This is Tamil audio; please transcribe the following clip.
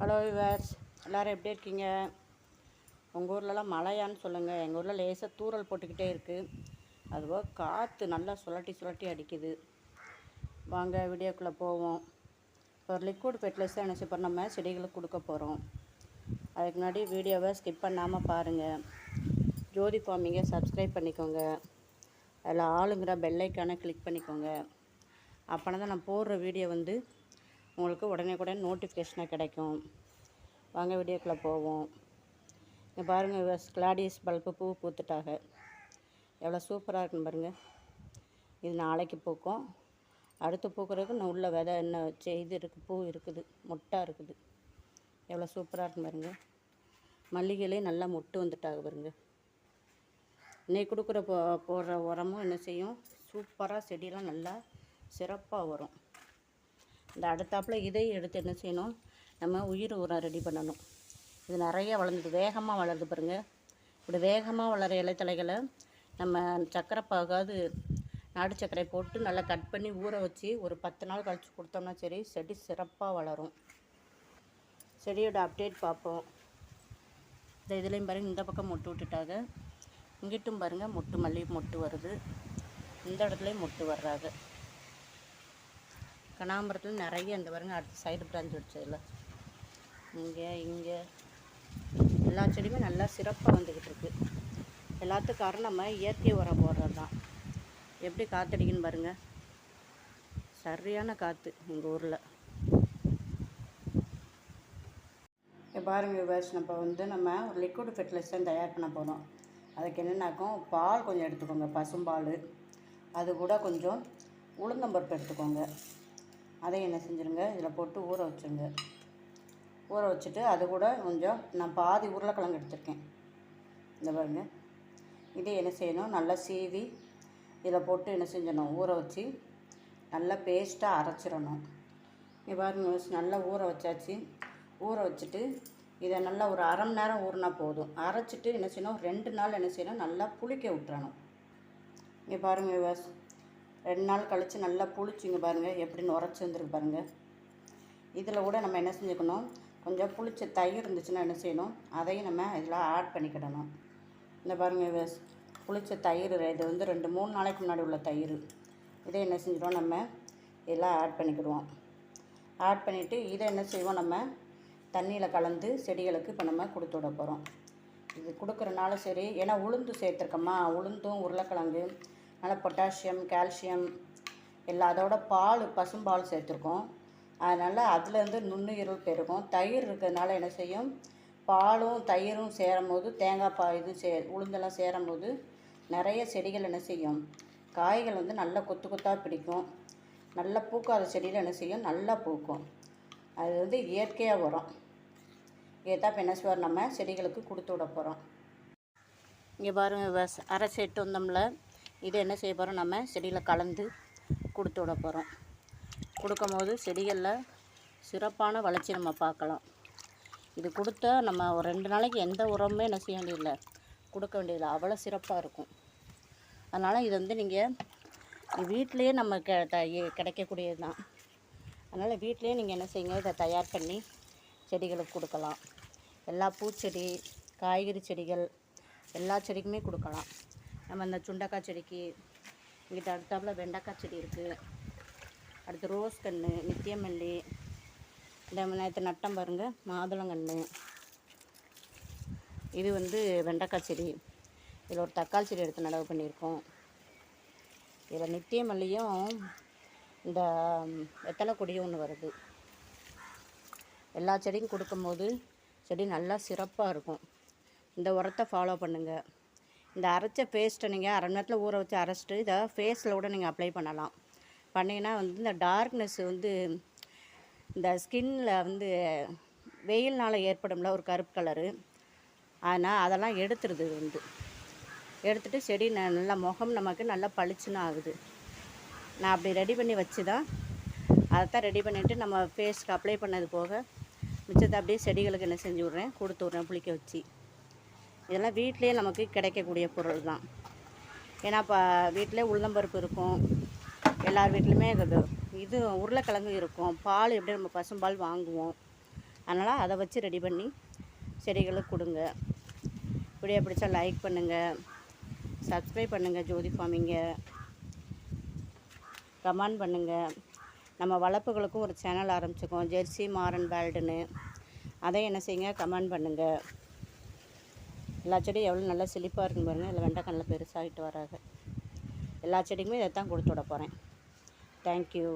ஹலோ விவர்ஸ் எல்லோரும் எப்படி இருக்கீங்க? உங்கள் ஊர்லலாம் மழையான்னு சொல்லுங்கள் எங்கள் ஊரில் லேசாக தூறல் போட்டுக்கிட்டே இருக்குது அதுபோக காற்று நல்லா சுழட்டி சுழட்டி அடிக்குது. வாங்க வீடியோக்குள்ளே போவோம். இப்போ ஒரு லிக்விட் ஃபெர்டிலைசர் என்ன செய்ய நம்ம செடிகளுக்கு கொடுக்க போகிறோம் அதுக்கு முன்னாடி வீடியோவை ஸ்கிப் பண்ணாமல் பாருங்கள் ஜோதி ஃபார்மிங்கை சப்ஸ்கிரைப் பண்ணிக்கோங்க. அதில் ஆளுங்கிற பெல்லைக்கான கிளிக் பண்ணிக்கோங்க. அப்போனா தான் நான் போடுற வீடியோ வந்து உங்களுக்கு உடனே கூட நோட்டிஃபிகேஷனாக கிடைக்கும். வாங்க வீடியோக்குள்ளே போவோம். இங்கே பாருங்கள் கிளாடியஸ் பல்பு பூ பூத்துட்டாக எவ்வளோ சூப்பராக இருக்குன்னு பாருங்கள் இது நாளைக்கு பூக்கும். அடுத்து பூக்கிறதுக்கு நான் உள்ள விதை என்ன செய்து இது இருக்குது பூ இருக்குது மொட்டாக இருக்குது. எவ்வளோ சூப்பராக இருக்குன்னு பாருங்கள் மல்லிகையிலே நல்லா மொட்டு வந்துட்டாக பாருங்க. இன்னைக்கு கொடுக்குற போ போடுற உரமும் என்ன செய்யும்? சூப்பராக செடியெல்லாம் நல்லா சிறப்பாக வரும். இந்த அடுத்தாப்பில் இதையும் எடுத்து என்ன செய்யணும்? நம்ம உயிர் உரம் ரெடி பண்ணணும். இது நிறைய வளர்ந்துது. வேகமாக வளருது பாருங்க. இப்படி வேகமாக வளர இலைத்தலைகளை நம்ம சக்கரை பாகாது நாடு சர்க்கரை போட்டு நல்லா கட் பண்ணி ஊற வச்சு ஒரு பத்து நாள் கழித்து கொடுத்தோம்னா சரி செடி சிறப்பாக வளரும். செடியோட அப்டேட் பார்ப்போம். இந்த இதுலேயும் பாருங்கள் இந்த பக்கம் மொட்டு விட்டுட்டாங்க. இங்கிட்டும் பாருங்கள் மொட்டு மல்லி மொட்டு வருது. இந்த இடத்துலையும் மொட்டு வர்றாங்க. கனாம்பரத்தில் நிறைய இந்த பாருங்கள் அடுத்த சைடு பிரான்ச் வச்சதில். இங்கே இங்கே. எல்லா செடியுமே நல்லா சிறப்பாக வந்துக்கிட்டு இருக்குது எல்லாத்துக்கும் காரணம் நம்ம இயற்கை உரம் போடுறது தான் எப்படி காற்றடிக்குன்னு பாருங்கள் சரியான காற்று எங்கள் ஊரில். இப்போ பாருங்கள் விவாஸ் நம்ம வந்து நம்ம ஒரு லிக்விட் ஃபெர்டிலைசர் தயார் பண்ண போகிறோம் அதுக்கு என்னென்னாக்கும் பால் கொஞ்சம் எடுத்துக்கோங்க பசும்பால். அது கூட கொஞ்சம் உளுந்தம்பருப்பு எடுத்துக்கோங்க. அதையும் என்ன செஞ்சுருங்க இதில் போட்டு ஊற வச்சுருங்க. ஊற வச்சுட்டு அது கூட கொஞ்சம் நான் பாதி உருளைக்கிழங்கு எடுத்திருக்கேன். இந்த பாருங்க. இதை என்ன செய்யணும் நல்லா சீவி இதில் போட்டு என்ன செஞ்சிடணும் ஊற வச்சு நல்லா பேஸ்ட்டாக அரைச்சிடணும். இங்கே பாருங்க நல்லா ஊற வச்சாச்சு. ஊற வச்சுட்டு இதை நல்லா ஒரு அரை மணி நேரம் ஊறினா போதும். அரைச்சிட்டு என்ன செய்யணும் ரெண்டு நாள் என்ன செய்யணும் நல்லா புளிக்க விட்டுறணும். இங்கே பாருங்கள் விவாஸ் ரெண்டு நாள் கழித்து நல்லா புளிச்சிங்க பாருங்கள் எப்படி நுரைச்சி வந்துருக்கு பாருங்கள் இதில் கூட நம்ம என்ன செஞ்சுக்கணும் கொஞ்சம் புளிச்ச தயிர் இருந்துச்சுன்னா என்ன செய்யணும் அதையும் நம்ம இதில் ஆட் பண்ணிக்கிடணும். இந்த பாருங்கள் புளிச்ச தயிர் இது வந்து ரெண்டு மூணு நாளைக்கு முன்னாடி உள்ள தயிர். இதை என்ன செஞ்சிடும் நம்ம இதெல்லாம் ஆட் பண்ணிக்கிடுவோம். ஆட் பண்ணிவிட்டு இதை என்ன செய்வோம் நம்ம தண்ணியில் கலந்து செடிகளுக்கு இப்போ நம்ம கொடுத்து விட போகிறோம் இது கொடுக்குறனால சரி ஏன்னா உளுந்து சேர்த்துருக்கோமா உளுந்தும் உருளைக்கிழங்கு நல்லா பொட்டாசியம் கால்சியம் எல்லா அதோட பால் பசும்பால் சேர்த்துருக்கோம். அதனால் அதுலேருந்து நுண்ணுயிர்கள் பெருகும். தயிர் இருக்கிறதுனால என்ன செய்யும்? பாலும் தயிரும் சேரும் போது தேங்காய் பா இது சே உளுந்தெல்லாம் சேரும் போது நிறைய செடிகள் என்ன செய்யும்? காய்கள் வந்து நல்லா கொத்து கொத்தாக பிடிக்கும். நல்லா பூக்காத செடியில் என்ன செய்யும்? நல்லா பூக்கும். அது வந்து இயற்கையாக வரும். இதைத்தான் இப்போ என்ன செய்வார் நம்ம செடிகளுக்கு கொடுத்து விட போகிறோம் இங்கே பாருங்கள் வஸ் எட்டு வந்தோம்ல. இது என்ன செய்ய போகிறோம் நம்ம செடியில் கலந்து கொடுத்து விட போகிறோம் கொடுக்கும் போது செடிகளில் சிறப்பான வளர்ச்சி நம்ம பார்க்கலாம். இது கொடுத்தா நம்ம ஒரு ரெண்டு நாளைக்கு எந்த உரமுமே என்ன செய்ய வேண்டியதில்லை. கொடுக்க வேண்டியதில்லை. அவ்வளோ சிறப்பாக இருக்கும். அதனால் இது வந்து நீங்கள் வீட்டிலையே நம்ம கெ த கிடைக்கக்கூடியது தான் அதனால் வீட்டிலையே நீங்கள் என்ன செய்யுங்க? இதை தயார் பண்ணி செடிகளுக்கு கொடுக்கலாம். எல்லா பூச்செடி காய்கறி செடிகள் எல்லா செடிக்குமே கொடுக்கலாம். நம்ம இந்த சுண்டக்காய் செடிக்கு இங்கிட்ட அடுத்தாப்பில் வெண்டைக்காய் செடி இருக்குது அடுத்து ரோஸ் கன்று நித்தியமல்லி இந்த நேற்று நட்டம் பாருங்கள் மாதுளங்கன்று. இது வந்து வெண்டைக்காய் செடி. இதில் ஒரு தக்காளி செடி எடுத்து நடவு பண்ணியிருக்கோம். இதில் நித்திய மல்லியும் இந்த வெத்தலை கொடியும் ஒன்று வருது. எல்லா செடியும் கொடுக்கும்போது செடி நல்லா சிறப்பாக இருக்கும். இந்த உரத்தை ஃபாலோ பண்ணுங்கள் இந்த அரைச்ச பேஸ்ட்டை நீங்கள் அரை மணி நேரத்தில் ஊற வச்சு அரைச்சிட்டு இதை ஃபேஸில் கூட நீங்கள் அப்ளை பண்ணலாம். பண்ணிங்கன்னா வந்து இந்த டார்க்னஸ் வந்து இந்த ஸ்கின்னில் வந்து வெயில்னால் ஏற்படும்ல ஒரு கருப்பு கலரு ஆனால் அதெல்லாம் எடுத்துருது வந்து. எடுத்துட்டு செடி ந நல்லா முகம் நமக்கு நல்லா பளிச்சுன்னு ஆகுது. நான் அப்படி ரெடி பண்ணி வச்சு தான் அதைத்தான் ரெடி பண்ணிவிட்டு நம்ம ஃபேஸ்க்கு அப்ளை பண்ணது போக மிச்சத்தை அப்படியே செடிகளுக்கு என்ன செஞ்சு விட்றேன் கொடுத்து விட்றேன் புளிக்க வச்சு. இதெல்லாம் வீட்டிலேயே நமக்கு கிடைக்கக்கூடிய பொருள் தான் ஏன்னா இப்போ வீட்டிலே உளுந்தம்பருப்பு இருக்கும். எல்லார் வீட்லையுமே இது இது உருளைக்கிழங்கு இருக்கும். பால் எப்படி நம்ம பசும்பால் வாங்குவோம். அதனால் அதை வச்சு ரெடி பண்ணி செடிகளுக்கு கொடுங்க. இப்படியே பிடிச்சா லைக் பண்ணுங்கள் சப்ஸ்கிரைப் பண்ணுங்கள் ஜோதி ஃபார்மிங்க. கமெண்ட் பண்ணுங்கள் நம்ம வளர்ப்புகளுக்கும் ஒரு சேனல் ஆரம்பிச்சிருக்கோம் ஜெர்சி மாரன் வேல்டுன்னு. அதை என்ன செய்யுங்க? கமெண்ட் பண்ணுங்கள் எல்லா செடியும் எவ்வளோ நல்லா செழிப்பாக இருக்குன்னு பாருங்கள் இல்லை வெண்டைக்கண்ணில் பெருசாகிட்டு வராது. எல்லா செடிக்குமே இதை தான் கொடுத்து விட போகிறேன் தேங்க்யூ